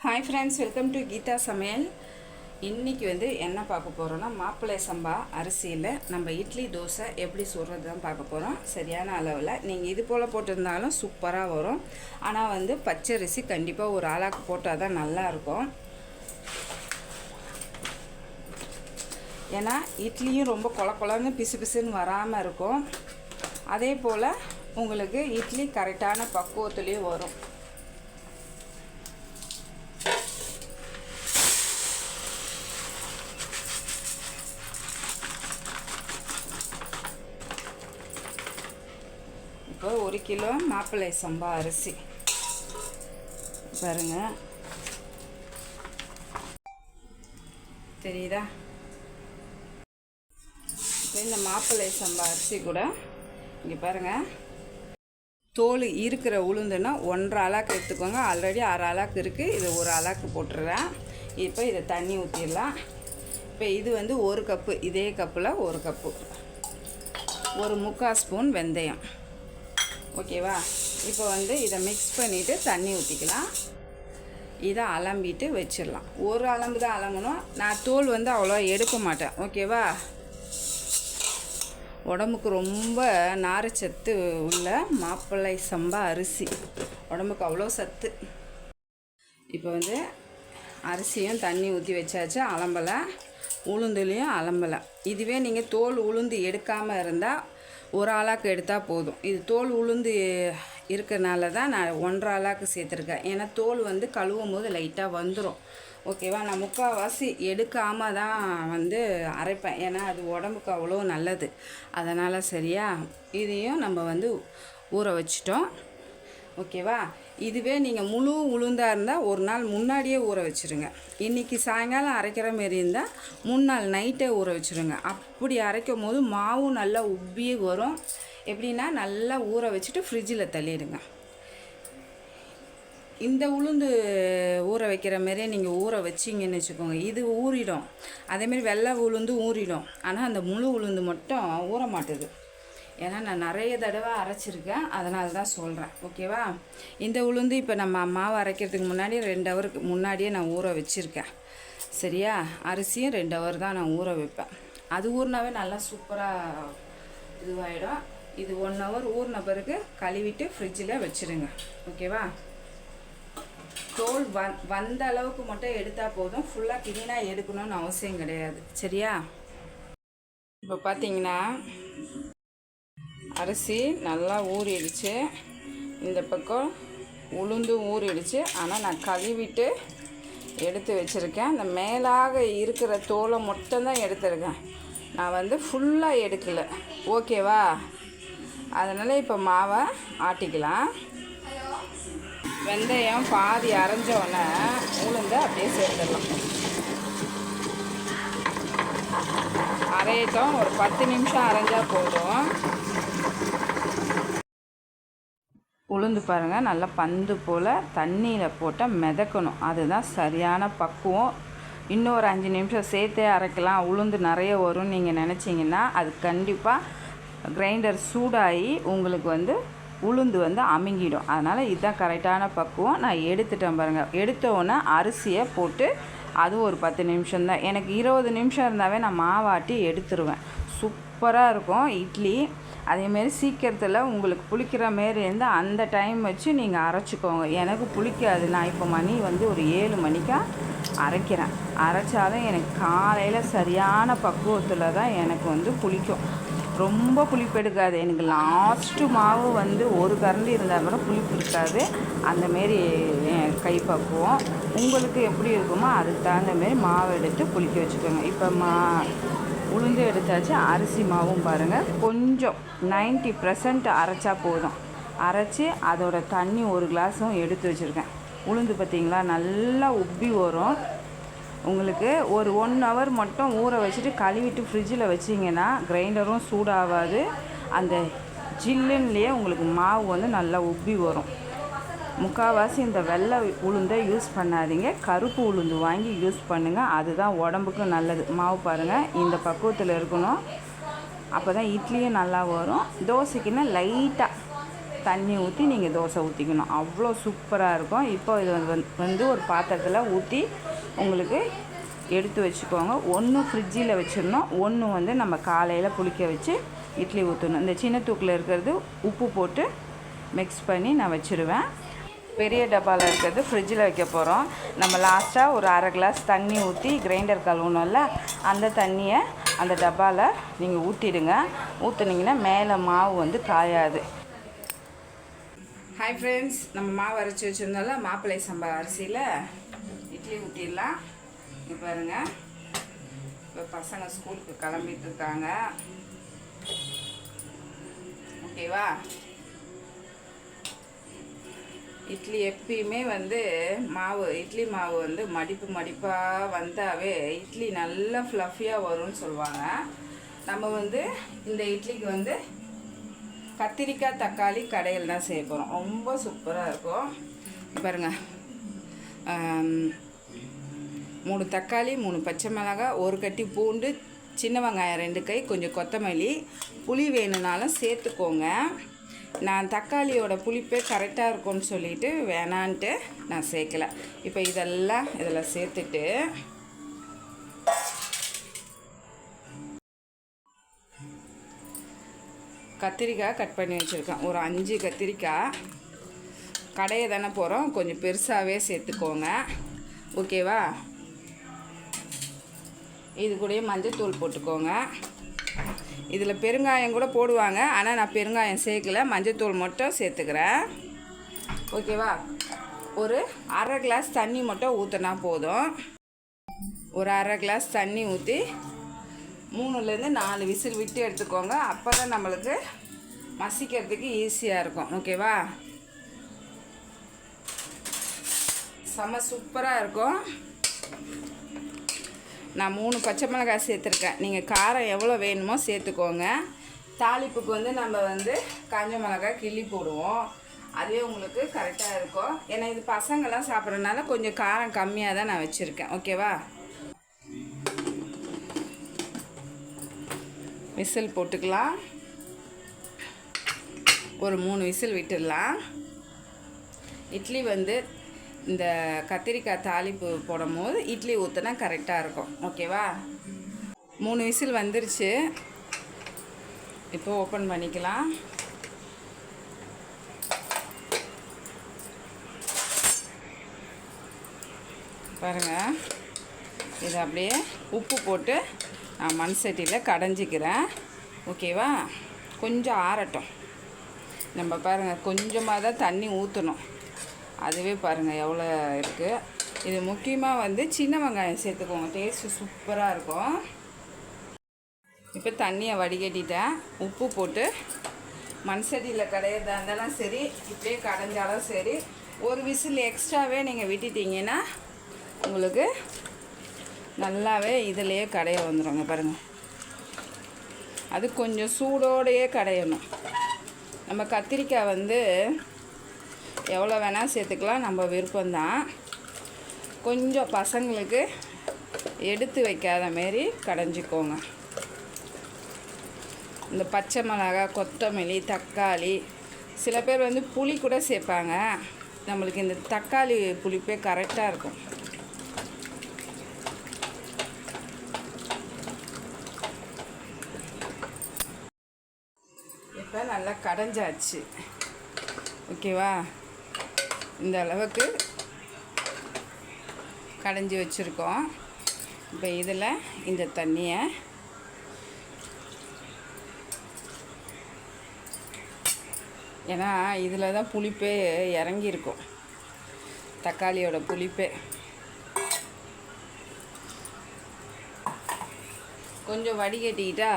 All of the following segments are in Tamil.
Hi friends welcome to Geetha Samayal இன்றைக்கி வந்து என்ன பார்க்க போகிறோன்னா மாப்பிள்ளை சம்பா அரிசியில் நம்ம இட்லி தோசை எப்படி சுடுறது தான் பார்க்க போகிறோம் சரியான அளவில். நீங்கள் இது போல் போட்டிருந்தாலும் சூப்பராக வரும். ஆனால் வந்து பச்சரிசி கண்டிப்பாக ஒரு ஆளாக்கு போட்டால் தான் நல்லாயிருக்கும் ஏன்னா இட்லியும் ரொம்ப கொல கொலன்னு பிசு பிசுன்னு வராமல் இருக்கும். அதே போல் உங்களுக்கு இட்லி கரெக்டான பக்குவத்துலேயும் வரும். ஒரு கிலோ மாப்பிள்ளை சம்பா அரிசி. பாருங்க. தெரியுதா? இப்போ இந்த மாப்பிள்ளை சம்பா அரிசி கூட இங்கே பாருங்க. தோல் இருக்கிற உளுந்துன்னா ஒன்றரை அலாக்கு எடுத்துக்கோங்க. ஆல்ரெடி அரை அலாக்கு இருக்குது இது ஒரு அலாக்கு போட்டுடுறேன் இப்போ இதை தண்ணி ஊற்றிடலாம் இப்போ இது வந்து ஒரு கப்பு இதே கப்பில் ஒரு கப்பு. ஒரு முக்கால் ஸ்பூன் வெந்தயம். ஓகேவா இப்போ வந்து இதை மிக்ஸ் பண்ணிவிட்டு தண்ணி ஊற்றிக்கலாம் இதை அலம்பிட்டு வச்சிடலாம். ஒரு அலம்பு தான் அலம்பணும் நான் தோல் வந்து அவ்வளோ எடுக்க மாட்டேன். ஓகேவா உடம்புக்கு ரொம்ப நார்ச்சத்து உள்ள மாப்பிள்ளை சம்பா அரிசி. உடம்புக்கு அவ்வளோ சத்து. இப்போ வந்து அரிசியும் தண்ணி ஊற்றி வச்சாச்சு. அலம்பலை. உளுந்துலேயும் அலம்பலை. இதுவே நீங்கள் தோல் உளுந்து எடுக்காமல் இருந்தால் ஒரு ஆளாக்கு எடுத்தால் போதும். இது தோல் உளுந்து இருக்கிறனால தான் நான் ஒன்றரை ஆளாக்கு சேர்த்துருக்கேன். ஏன்னா தோல் வந்து கழுவும் போது லைட்டாக வந்துடும் ஓகேவா நான் முக்கால்வாசி எடுக்காமல் தான் வந்து அரைப்பேன். ஏன்னா அது உடம்புக்கு அவ்வளோ நல்லது. அதனால் சரியா? இதையும் நம்ம வந்து ஊற வச்சிட்டோம். ஓகேவா இதுவே நீங்கள் முழு உளுந்தாக இருந்தால் ஒரு நாள் முன்னாடியே ஊற வச்சுருங்க. இன்றைக்கி சாயங்காலம் அரைக்கிற மாரி இருந்தால் முன்னாள் நைட்டே ஊற வச்சுருங்க. அப்படி அரைக்கும் போது மாவும் நல்லா உப்பி வரும். எப்படின்னா நல்லா ஊற வச்சுட்டு ஃப்ரிட்ஜில் தள்ளிடுங்க. இந்த உளுந்து ஊற வைக்கிற மாதிரியே நீங்கள் ஊற வச்சிங்கன்னு வச்சுக்கோங்க. இது ஊறிடும். அதேமாரி வெள்ளை உளுந்து ஊறிடும். ஆனால் அந்த முழு உளுந்து மட்டும் ஊற மாட்டுது ஏன்னா நான் நிறைய தடவை அரைச்சிருக்கேன். அதனால தான் சொல்கிறேன் ஓகேவா? இந்த உளுந்து இப்போ நம்ம மாவு அரைக்கிறதுக்கு முன்னாடி ரெண்டு ஹவருக்கு முன்னாடியே நான் ஊற வச்சுருக்கேன். சரியா? அரிசியும் ரெண்டு ஹவர் தான் நான் ஊற வைப்பேன். அது ஊறினாவே நல்லா சூப்பராக இதுவாகிடும் இது ஒன் ஹவர் ஊறின பிறகு கழுவிட்டு ஃப்ரிட்ஜில் வச்சுருங்க. ஓகேவா? தோல் வந் வந்த அளவுக்கு மட்டும் எடுத்தால் போதும். ஃபுல்லாக க்ளீனாக எடுக்கணும்னு அவசியம் கிடையாது. சரியா? இப்போ பார்த்தீங்கன்னா அரிசி நல்லா ஊறிடுச்சு. இந்த பக்கம் உளுந்து ஊறிடுச்சு. ஆனால் நான் கழுவிட்டு எடுத்து வச்சுருக்கேன். அந்த மேலாக இருக்கிற தோலை மட்டும்தான் எடுத்துருக்கேன். நான் வந்து ஃபுல்லாக எடுக்கலை. ஓகேவா அதனால் இப்போ மாவை ஆட்டிக்கலாம். வெந்தயம் பாதி அரைஞ்சோடனே உளுந்து அப்படியே சேர்த்துடலாம். அரையட்டும். ஒரு பத்து நிமிஷம் அரைஞ்சால் போதும். உளுந்து பாருங்கள் நல்லா பந்து போல் தண்ணியில் போட்டால் மிதக்கணும். அதுதான் சரியான பக்குவம். இன்னும் ஒரு அஞ்சு நிமிஷம் சேர்த்தே அரைக்கலாம். உளுந்து நிறைய வரும்னு நீங்கள் நினச்சிங்கன்னா அது கண்டிப்பாக கிரைண்டர் சூடாகி உங்களுக்கு வந்து உளுந்து வந்து அமுங்கிடும். அதனால் இதுதான் கரெக்டான பக்குவம். நான் எடுத்துட்டேன் பாருங்கள் எடுத்தோன்னே அரிசியை போட்டு அது ஒரு பத்து நிமிஷம்தான். எனக்கு இருபது நிமிஷம் இருந்தாவே நான் மாவாட்டி எடுத்துருவேன். சூப்பராக இருக்கும். இட்லி அதேமாரி சீக்கிரத்தில் உங்களுக்கு புளிக்கிற மாரி இருந்தால் அந்த டைம் வச்சு நீங்கள் அரைச்சிக்கோங்க. எனக்கு புளிக்காது. நான் இப்போ மணி வந்து ஒரு ஏழு மணிக்காக அரைக்கிறேன். அரைச்சாலும் எனக்கு காலையில் சரியான பக்குவத்தில் தான் எனக்கு வந்து புளிக்கும். ரொம்ப புளிப்பு எடுக்காது எனக்கு லாஸ்ட்டு மாவு வந்து ஒரு கரண்டி இருந்தால் கூட புளிப்பு இருக்காது அந்தமாரி கை பக்குவம் உங்களுக்கு எப்படி இருக்குமோ அதுக்கு தகுந்த மாரி மாவு எடுத்து புளிக்க வச்சுக்கோங்க. இப்போ மா உளுந்து எடுத்தாச்சு அரிசி மாவும் பாருங்கள் கொஞ்சம் நைன்ட்டி பர்சன்ட் அரைச்சா போதும். அரைச்சி அதோட தண்ணி ஒரு கிளாஸும் எடுத்து வச்சுருக்கேன். உளுந்து பார்த்திங்களா நல்லா உப்பி வரும். உங்களுக்கு ஒரு ஒன் ஹவர் மட்டும் ஊற வச்சுட்டு கழுவிட்டு ஃப்ரிட்ஜில் வச்சிங்கன்னா கிரைண்டரும் சூடாகாது. அந்த ஜில்லுன்லேயே உங்களுக்கு மாவு வந்து நல்லா உப்பி வரும். முக்கால்வாசி இந்த வெள்ளை உளுந்தை யூஸ் பண்ணாதீங்க. கருப்பு உளுந்து வாங்கி யூஸ் பண்ணுங்கள் அதுதான் உடம்புக்கும் நல்லது. மாவு பாருங்கள் இந்த பக்குவத்தில் இருக்கணும். அப்போ தான் இட்லியும் நல்லா வரும். தோசைக்குன்னா லைட்டாக தண்ணி ஊற்றி நீங்கள் தோசை ஊற்றிக்கணும் அவ்வளோ சூப்பராக இருக்கும். இப்போ இது வந்து வந்து ஒரு பாத்திரத்தில் ஊற்றி உங்களுக்கு எடுத்து வச்சுக்கோங்க. ஒன்று ஃப்ரிட்ஜில் வச்சிடணும். ஒன்று வந்து நம்ம காலையில் புளிக்க வச்சு இட்லி ஊற்றணும் இந்த சின்ன தூக்கில் இருக்கிறது உப்பு போட்டு மிக்ஸ் பண்ணி நான் வச்சுருவேன். பெரிய டப்பாவில் இருக்கிறது ஃப்ரிட்ஜில் வைக்க போகிறோம் நம்ம லாஸ்ட்டாக ஒரு அரை கிளாஸ் தண்ணி ஊற்றி கிரைண்டர் கழுவணும்ல அந்த தண்ணியை அந்த டப்பாவில் நீங்கள் ஊற்றிடுங்க ஊற்றுனீங்கன்னா மேலே மாவு வந்து காயாது. ஹாய் ஃப்ரெண்ட்ஸ் நம்ம மாவு அரைச்சி வச்சுருந்தோம்ல மாப்பிள்ளை சம்பா அரிசியில். இட்லி ஊற்றிடலாம் இங்கே பாருங்கள் இப்போ பசங்க ஸ்கூலுக்கு கிளம்பிட்டு இருக்காங்க. ஓகேவா இட்லி எப்பயுமே வந்து மாவு இட்லி மாவு வந்து மடிப்பு மடிப்பாக வந்தாவே இட்லி நல்லா ஃப்ளஃபியாக வரும்னு சொல்லுவாங்க. நம்ம வந்து இந்த இட்லிக்கு வந்து கத்திரிக்காய் தக்காளி கடையில் தான் செய்ய போகிறோம் ரொம்ப சூப்பராக இருக்கும். பாருங்க. மூணு தக்காளி மூணு பச்சை மிளகாய் ஒரு கட்டி பூண்டு சின்ன வெங்காயம் ரெண்டு கை கொஞ்சம் கொத்தமல்லி புளி வேணும்னாலும் சேர்த்துக்கோங்க. நான் தக்காளியோட புளிப்பே கரெக்டாக இருக்கும்னு சொல்லிட்டு வேணான்ட்டு நான் சேர்க்கல. இப்போ இதெல்லாம் இதில் சேர்த்துட்டு கத்திரிக்காய் கட் பண்ணி வச்சுருக்கேன். ஒரு அஞ்சு கத்திரிக்காய் கடையை தானே போகிறோம் கொஞ்சம் பெருசாகவே சேர்த்துக்கோங்க. ஓகேவா இது கூடயே மஞ்சள் தூள் போட்டுக்கோங்க. இதில் பெருங்காயம் கூட போடுவாங்க ஆனால் நான் பெருங்காயம் சேர்க்கல. மஞ்சத்தூள் மட்டும் சேர்த்துக்கிறேன். ஓகேவா? ஒரு அரை கிளாஸ் தண்ணி மட்டும் ஊற்றினா போதும். ஒரு அரை கிளாஸ் தண்ணி ஊற்றி மூணுலேருந்து நாலு விசில் விட்டு எடுத்துக்கோங்க. அப்போ தான் நம்மளுக்கு மசிக்கிறதுக்கு ஈஸியாக இருக்கும். ஓகேவா? செம்ம சூப்பராக இருக்கும். நான் மூணு பச்சை மிளகாய் சேர்த்துருக்கேன். நீங்கள் காரம் எவ்வளோ வேணுமோ சேர்த்துக்கோங்க. தாளிப்புக்கு வந்து நம்ம வந்து காஞ்ச மிளகாய் கிள்ளி போடுவோம். அதுவே உங்களுக்கு கரெக்டாக இருக்கும். ஏன்னா இது பசங்கள்லாம் சாப்பிட்றதுனால கொஞ்சம் காரம் கம்மியாக தான் நான் வச்சுருக்கேன். ஓகேவா விசில் போட்டுக்கலாம். ஒரு மூணு விசில் விட்டுடலாம். இட்லி வந்து இந்த கத்திரிக்காய் தாளிப்பு போடும் போது இட்லி ஊற்றினா கரெக்டாக இருக்கும். ஓகேவா? மூணு விசில் வந்துருச்சு. இப்போ ஓப்பன் பண்ணிக்கலாம். பாருங்கள் இதை அப்படியே உப்பு போட்டு நான் மண் சட்டியில் கடைஞ்சிக்கிறேன். ஓகேவா? கொஞ்சம் ஆறட்டும். நம்ம பாருங்கள் கொஞ்சமாக தான் தண்ணி ஊற்றணும் அதுவே பாருங்கள் எவ்வளோ இருக்குது இது முக்கியமாக வந்து சின்ன வெங்காயம் சேர்த்துக்கோங்க. டேஸ்ட்டு சூப்பராக இருக்கும். இப்போ தண்ணியை வடிகட்டிட்டேன். உப்பு போட்டு மண் சட்டியில் கடையிறதா இருந்தாலும் சரி இப்படியே கடைஞ்சாலும் சரி ஒரு விசில் எக்ஸ்ட்ராவே நீங்கள் விட்டுட்டீங்கன்னா உங்களுக்கு நல்லாவே இதிலையே கடைய வந்துடுங்க பாருங்கள் அது கொஞ்சம் சூடோடையே கடையணும். நம்ம கத்திரிக்காய் வந்து எவ்வளோ வேணால் சேர்த்துக்கலாம் நம்ம விருப்பம்தான். கொஞ்சம் பசங்களுக்கு எடுத்து வைக்காத மாரி கடைஞ்சிக்கோங்க. இந்த பச்சை மிளகாய் கொத்தமல்லி தக்காளி சில பேர் வந்து புளி கூட சேர்ப்பாங்க. நம்மளுக்கு இந்த தக்காளி புளிப்பே கரெக்டாக இருக்கும். இப்போ நல்லா கடைஞ்சாச்சு. ஓகேவா? இந்த அளவுக்கு கடைஞ்சி வச்சுருக்கோம். இப்போ இதில் இந்த தண்ணியை ஏன்னா இதில் தான் புளிப்பே இறங்கியிருக்கும். தக்காளியோட புளிப்பே. கொஞ்சம் வடிகட்டிக்கிட்டா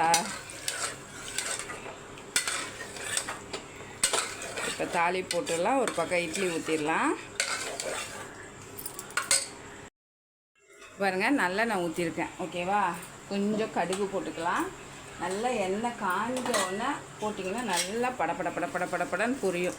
இப்போ தாலி போட்டுடலாம் ஒரு பக்கம் இட்லி ஊற்றிடலாம் பாருங்க நான் ஊற்றிருக்கேன் ஓகேவா? கொஞ்சம் கடுகு போட்டுக்கலாம். நல்லா எண்ணெய் காஞ்ச உடனே போட்டிங்கன்னா நல்லா படப்பட பட பட பட புரியும்.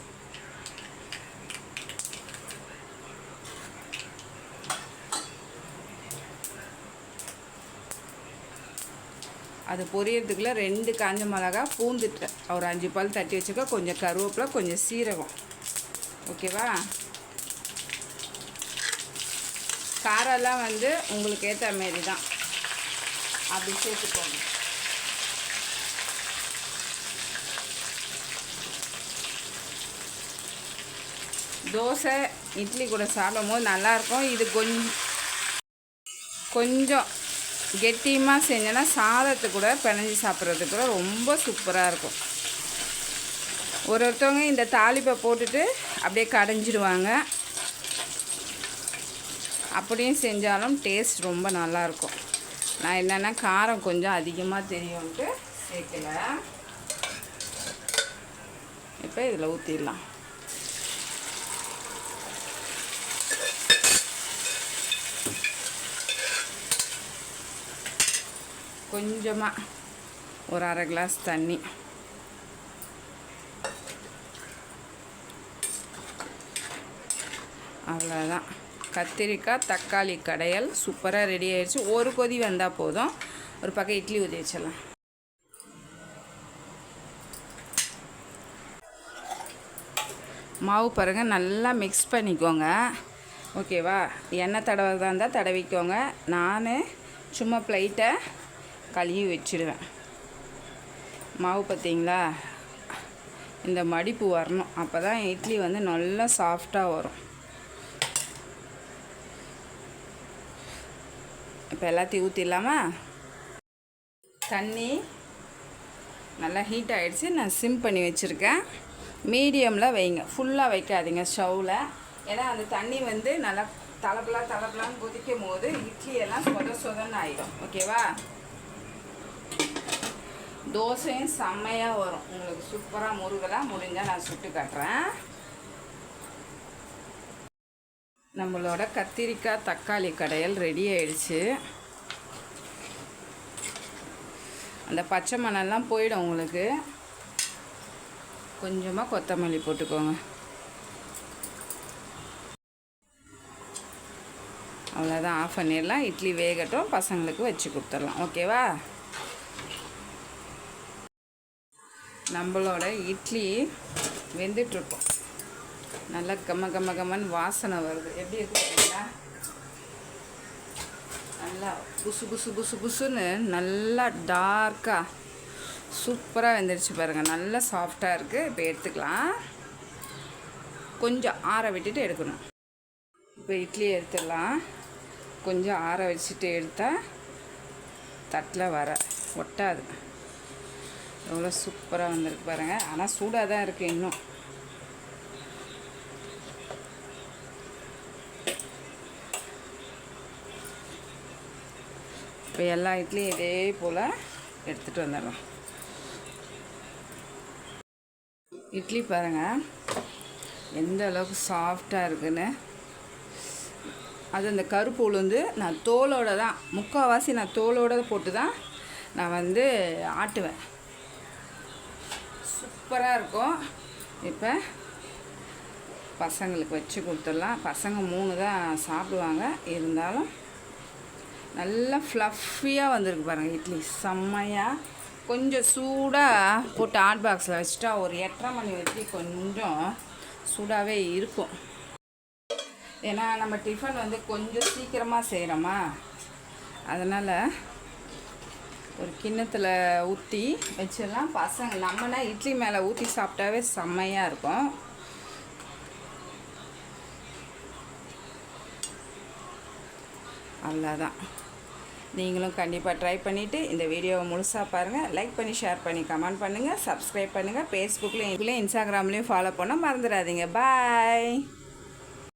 அது பொரியறதுக்குள்ளே ரெண்டு காஞ்ச மிளகா பூந்துட்டு ஒரு அஞ்சு பால் தட்டி வச்சுக்க. கொஞ்சம் கருவேப்பிலை கொஞ்சம் சீரகம். ஓகேவா? காரெல்லாம் வந்து உங்களுக்கு ஏற்ற மாரி தான். அப்படி சேர்த்துக்கோங்க. தோசை இட்லி கூட சாப்பிடும்போது நல்லாயிருக்கும். இது கொஞ்சம் கொஞ்சம் கெட்டியமாக செஞ்சோன்னா சாதத்தை கூட பிணைஞ்சி சாப்பிட்றதுக்கு கூட ரொம்ப சூப்பராக இருக்கும். ஒரு ஒருத்தவங்க இந்த தாளிப்பை போட்டுட்டு அப்படியே கடைஞ்சிடுவாங்க. அப்படியும் செஞ்சாலும் டேஸ்ட் ரொம்ப நல்லாயிருக்கும் நான் என்னென்னா காரம் கொஞ்சம் அதிகமாக தெரியும்ட்டு சேர்க்கல. இப்போ இதில் ஊற்றிடலாம் கொஞ்சமாக ஒரு அரை கிளாஸ் தண்ணி. அவ்வளோதான் கத்திரிக்காய் தக்காளி கடையல் சூப்பராக ரெடி ஆயிடுச்சு. ஒரு கொதி வந்தால் போதும். ஒரு பக்கம் இட்லி ஊற்றி வச்சிடலாம். மாவு பாருங்கள் நல்லா மிக்ஸ் பண்ணிக்கோங்க. ஓகேவா எண்ணெய் தடவைதான் இருந்தால் தடவிக்கோங்க. நான் சும்மா ப்ளைட்டை கழுவி வச்சிடுவேன். மாவு பார்த்தீங்களா? இந்த மடிப்பு வரணும். அப்போ தான் இட்லி வந்து நல்லா சாஃப்டாக வரும். இப்போ எல்லாத்தையும் ஊற்றிடலாமா தண்ணி நல்லா ஹீட் ஆகிடுச்சு நான் சிம் பண்ணி வச்சுருக்கேன். மீடியமில் வைங்க. ஃபுல்லாக வைக்காதீங்க ஸ்டவ்வில் ஏன்னா அந்த தண்ணி வந்து நல்லா தலப்பலாம் தலப்பலான்னு கொதிக்கும் போது இட்லி எல்லாம் சொத சொதன்னு ஆகிடும் ஓகேவா தோசையும் செம்மையாக வரும். உங்களுக்கு சூப்பராக முருகலாக முடிஞ்சால் நான் சுட்டு காட்டுறேன். நம்மளோட கத்திரிக்காய் தக்காளி கடையல் ரெடி ஆயிடுச்சு. அந்த பச்சை மணல்லாம் போயிடும் உங்களுக்கு. கொஞ்சமாக கொத்தமல்லி போட்டுக்கோங்க. அவ்வளோதான் ஆஃப் பண்ணிடலாம் இட்லி வேகட்டும் பசங்களுக்கு வச்சு கொடுத்துடலாம். ஓகேவா நம்மளோட இட்லி வெந்துட்டுருக்கோம். நல்லா கம்ம கம்ம கம்மன்னு வாசனை வருது. எப்படி இருக்குங்களா நல்லா புசு புசு புசு புசுன்னு நல்லா டார்க்காக சூப்பராக வெந்துருச்சு பாருங்கள் நல்லா சாஃப்டாக இருக்குது இப்போ எடுத்துக்கலாம். கொஞ்சம் ஆற விட்டுட்டு எடுக்கணும். இப்போ இட்லி எடுத்துடலாம். கொஞ்சம் ஆற வச்சுட்டு எடுத்தால் தட்டில் வர ஒட்டாது. எவ்வளோ சூப்பராக வந்திருக்கு பாருங்கள் ஆனால் சூடாக தான் இருக்குது இன்னும். இப்போ எல்லா இட்லியும் இதே போல் எடுத்துகிட்டு வந்துடலாம். இட்லி பாருங்கள் எந்த அளவுக்கு சாஃப்டாக இருக்குன்னு. அது அந்த கருப்பு உளுந்து நான் தோலோடு தான் முக்கால்வாசி நான் தோலோடு போட்டு தான் நான் வந்து ஆட்டுவேன். சூப்பராக இருக்கும். இப்போ பசங்களுக்கு வச்சு கொடுத்துடலாம். பசங்க மூணு தான் சாப்பிடுவாங்க. இருந்தாலும் நல்லா ஃப்ளஃபியாக வந்திருக்கு பாருங்கள் இட்லி. செம்மையாக கொஞ்சம் சூடாக போட்டு ஹாட் பாக்ஸில் வச்சுட்டா ஒரு எட்டரை மணி வரைக்கும் கொஞ்சம் சூடாகவே இருக்கும். ஏன்னா நம்ம டிஃபன் வந்து கொஞ்சம் சீக்கிரமாக செய்கிறோமா அதனால் ஒரு கிண்ணத்தில் ஊற்றி வச்சிடலாம். பசங்க நம்மனா இட்லி மேலே ஊற்றி சாப்பிட்டாவே செம்மையாக இருக்கும். அவ்வளோதான் நீங்களும் கண்டிப்பாக ட்ரை பண்ணிவிட்டு இந்த வீடியோவை முழுசாக பாருங்கள் லைக் பண்ணி ஷேர் பண்ணி கமெண்ட் பண்ணுங்கள் சப்ஸ்கிரைப் பண்ணுங்கள் ஃபேஸ்புக்லேயும் இன்ஸ்டாகிராம்லேயும் ஃபாலோ பண்ண மறந்துடாதீங்க. பாய்